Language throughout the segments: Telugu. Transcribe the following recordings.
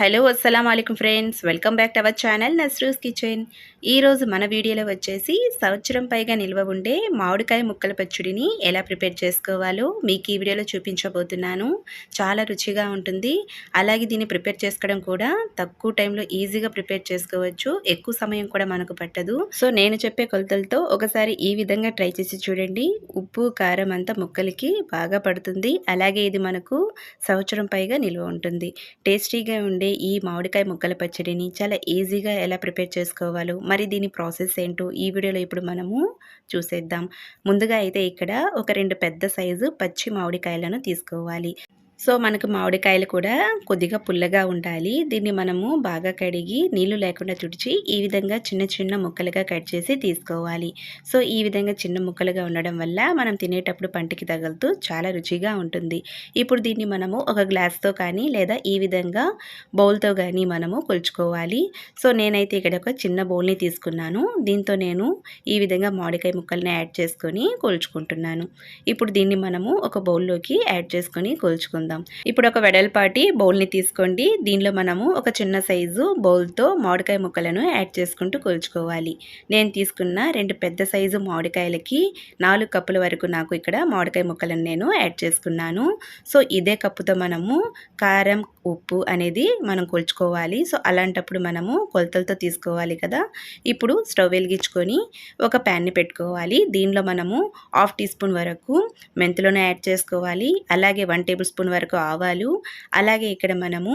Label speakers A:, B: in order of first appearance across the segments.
A: హలో అస్సలం అయికం friends. Welcome back to our channel Nasru's kitchen. ఈరోజు మన వీడియోలో వచ్చేసి సంవత్సరం పైగా నిల్వ ఉండే మామిడికాయ ముక్కల పచ్చడిని ఎలా ప్రిపేర్ చేసుకోవాలో మీకు ఈ వీడియోలో చూపించబోతున్నాను. చాలా రుచిగా ఉంటుంది. అలాగే దీన్ని ప్రిపేర్ చేసుకోవడం కూడా తక్కువ టైంలో ఈజీగా ప్రిపేర్ చేసుకోవచ్చు. ఎక్కువ సమయం కూడా మనకు పట్టదు. సో నేను చెప్పే కొలతలతో ఒకసారి ఈ విధంగా ట్రై చేసి చూడండి. ఉప్పు కారం అంతా ముక్కలకి బాగా పడుతుంది. అలాగే ఇది మనకు సంవత్సరం పైగా నిల్వ ఉంటుంది. టేస్టీగా ఉండే ఉండే ఈ మామిడికాయ ముక్కల పచ్చడిని చాలా ఈజీగా ఎలా ప్రిపేర్ చేసుకోవాలో మరి దీని ప్రాసెస్ ఏంటో ఈ వీడియోలో ఇప్పుడు మనము చూసేద్దాం. ముందుగా అయితే ఇక్కడ ఒక రెండు పెద్ద సైజు పచ్చి మామిడికాయలను తీసుకోవాలి. సో మనకు మామిడికాయలు కూడా కొద్దిగా పుల్లగా ఉండాలి. దీన్ని మనము బాగా కడిగి నీళ్ళు లేకుండా తుడిచి ఈ విధంగా చిన్న చిన్న ముక్కలుగా కట్ చేసి తీసుకోవాలి. సో ఈ విధంగా చిన్న ముక్కలుగా ఉండడం వల్ల మనం తినేటప్పుడు పంటికి తగులుతూ చాలా రుచిగా ఉంటుంది. ఇప్పుడు దీన్ని మనము ఒక గ్లాస్తో కానీ లేదా ఈ విధంగా బౌల్తో కానీ మనము కొలుచుకోవాలి. సో నేనైతే ఇక్కడ ఒక చిన్న బౌల్ని తీసుకున్నాను. దీంతో నేను ఈ విధంగా మామిడికాయ ముక్కల్ని యాడ్ చేసుకొని కొలుచుకుంటున్నాను. ఇప్పుడు దీన్ని మనము ఒక బౌల్లోకి యాడ్ చేసుకొని కొలుచుకుందాం. చేసుకుందాం ఇప్పుడు ఒక వెడల్పాటి బౌల్ని తీసుకోండి. దీనిలో మనము ఒక చిన్న సైజు బౌల్తో మామిడికాయ ముక్కలను యాడ్ చేసుకుంటూ కూల్చుకోవాలి. నేను తీసుకున్న రెండు పెద్ద సైజు మామిడికాయలకి నాలుగు కప్పుల వరకు నాకు ఇక్కడ మామిడికాయ ముక్కలను నేను యాడ్ చేసుకున్నాను. సో ఇదే కప్పుతో మనము కారం ఉప్పు అనేది మనం కొలుచుకోవాలి. సో అలాంటప్పుడు మనము కొలతలతో తీసుకోవాలి కదా. ఇప్పుడు స్టవ్ వెలిగించుకొని ఒక ప్యాన్ని పెట్టుకోవాలి. దీనిలో మనము హాఫ్ టీ స్పూన్ వరకు మెంతులను యాడ్ చేసుకోవాలి. అలాగే వన్ టేబుల్ స్పూన్ వరకు ఆవాలు. అలాగే ఇక్కడ మనము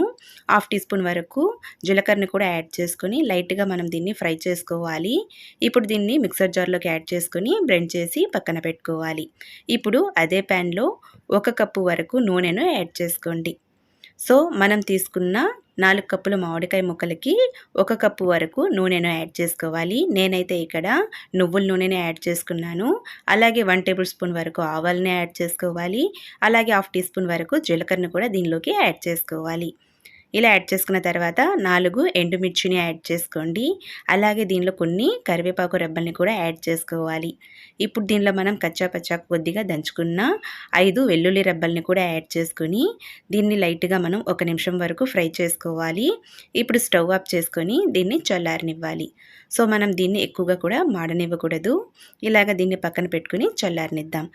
A: హాఫ్ టీ స్పూన్ వరకు జీలకర్రని కూడా యాడ్ చేసుకొని లైట్గా మనం దీన్ని ఫ్రై చేసుకోవాలి. ఇప్పుడు దీన్ని మిక్సర్ జార్లోకి యాడ్ చేసుకొని బ్రెండ్ చేసి పక్కన పెట్టుకోవాలి. ఇప్పుడు అదే ప్యాన్లో ఒక కప్పు వరకు నూనెను యాడ్ చేసుకోండి. సో మనం తీసుకున్న నాలుగు కప్పుల మామిడికాయ ముక్కలకి ఒక కప్పు వరకు నూనెను యాడ్ చేసుకోవాలి. నేనైతే ఇక్కడ నువ్వుల నూనెని యాడ్ చేసుకున్నాను. అలాగే వన్ టేబుల్ స్పూన్ వరకు ఆవాలని యాడ్ చేసుకోవాలి. అలాగే హాఫ్ టీ స్పూన్ వరకు జీలకర్రను కూడా దీనిలోకి యాడ్ చేసుకోవాలి. ఇలా యాడ్ చేసుకున్న తర్వాత నాలుగు ఎండుమిర్చిని యాడ్ చేసుకోండి. అలాగే దీనిలో కొన్ని కరివేపాకు రెబ్బల్ని కూడా యాడ్ చేసుకోవాలి. ఇప్పుడు దీనిలో మనం కచ్చా పచ్చా కొద్దిగా దంచుకున్న ఐదు వెల్లుల్లి రెబ్బల్ని కూడా యాడ్ చేసుకొని దీన్ని లైట్గా మనం ఒక నిమిషం వరకు ఫ్రై చేసుకోవాలి. ఇప్పుడు స్టవ్ ఆఫ్ చేసుకొని దీన్ని చల్లారనివ్వాలి. సో మనం దీన్ని ఎక్కువగా కూడా మాడనివ్వకూడదు. ఇలాగ దీన్ని పక్కన పెట్టుకుని చల్లారనిద్దాం.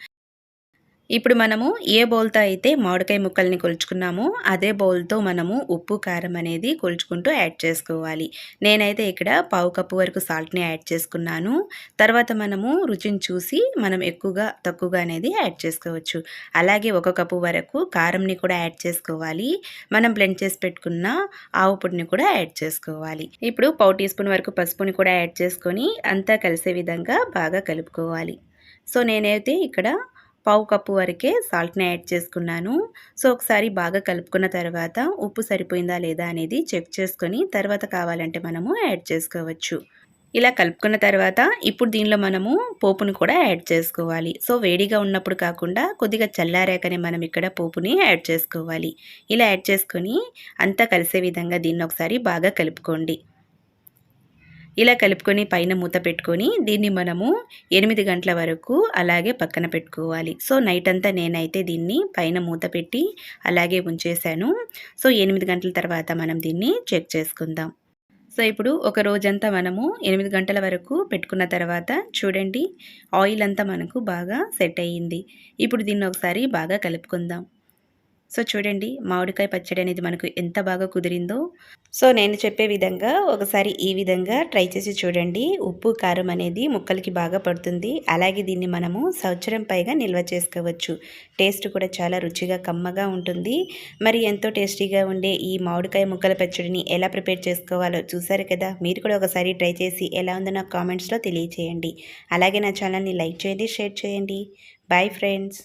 A: ఇప్పుడు మనము ఏ బౌల్తో అయితే మామిడికాయ ముక్కల్ని కొలుచుకున్నామో అదే బౌల్తో మనము ఉప్పు కారం అనేది కొలుచుకుంటూ యాడ్ చేసుకోవాలి. నేనైతే ఇక్కడ పావు కప్పు వరకు సాల్ట్ని యాడ్ చేసుకున్నాను. తర్వాత మనము రుచిని చూసి మనం ఎక్కువగా తక్కువగా అనేది యాడ్ చేసుకోవచ్చు. అలాగే ఒక కప్పు వరకు కారంని కూడా యాడ్ చేసుకోవాలి. మనం బ్లెండ్ చేసి పెట్టుకున్న ఆవు పొడిని కూడా యాడ్ చేసుకోవాలి. ఇప్పుడు పావు టీ స్పూన్ వరకు పసుపుని కూడా యాడ్ చేసుకొని అంతా కలిసే విధంగా బాగా కలుపుకోవాలి. సో నేనైతే ఇక్కడ పావు కప్పు వరకే సాల్ట్ని యాడ్ చేసుకున్నాను. సో ఒకసారి బాగా కలుపుకున్న తర్వాత ఉప్పు సరిపోయిందా లేదా అనేది చెక్ చేసుకొని తర్వాత కావాలంటే మనము యాడ్ చేసుకోవచ్చు. ఇలా కలుపుకున్న తర్వాత ఇప్పుడు దీనిలో మనము పోపును కూడా యాడ్ చేసుకోవాలి. సో వేడిగా ఉన్నప్పుడు కాకుండా కొద్దిగా చల్లారాకనే మనం ఇక్కడ పోపుని యాడ్ చేసుకోవాలి. ఇలా యాడ్ చేసుకొని అంతా కలిసే విధంగా దీన్ని ఒకసారి బాగా కలుపుకోండి. ఇలా కలుపుకొని పైన మూత పెట్టుకొని దీన్ని మనము ఎనిమిది గంటల వరకు అలాగే పక్కన పెట్టుకోవాలి. సో నైట్ అంతా నేనైతే దీన్ని పైన మూత పెట్టి అలాగే ఉంచేశాను. సో ఎనిమిది గంటల తర్వాత మనం దీన్ని చెక్ చేసుకుందాం. సో ఇప్పుడు ఒక రోజంతా మనము ఎనిమిది గంటల వరకు పెట్టుకున్న తర్వాత చూడండి ఆయిల్ అంతా మనకు బాగా సెట్ అయ్యింది. ఇప్పుడు దీన్ని ఒకసారి బాగా కలుపుకుందాం. సో చూడండి మామిడికాయ పచ్చడి అనేది మనకు ఎంత బాగా కుదిరిందో. సో నేను చెప్పే విధంగా ఒకసారి ఈ విధంగా ట్రై చేసి చూడండి. ఉప్పు కారం అనేది ముక్కలకి బాగా పడుతుంది. అలాగే దీన్ని మనము సంవత్సరం పైగా నిల్వ చేసుకోవచ్చు. టేస్ట్ కూడా చాలా రుచిగా కమ్మగా ఉంటుంది. మరి ఎంతో టేస్టీగా ఉండే ఈ మామిడికాయ ముక్కల పచ్చడిని ఎలా ప్రిపేర్ చేసుకోవాలో చూసారు కదా? మీరు కూడా ఒకసారి ట్రై చేసి ఎలా ఉందో నాకు కామెంట్స్లో తెలియచేయండి. అలాగే నా ఛానల్ని లైక్ చేయండి షేర్ చేయండి. Bye friends.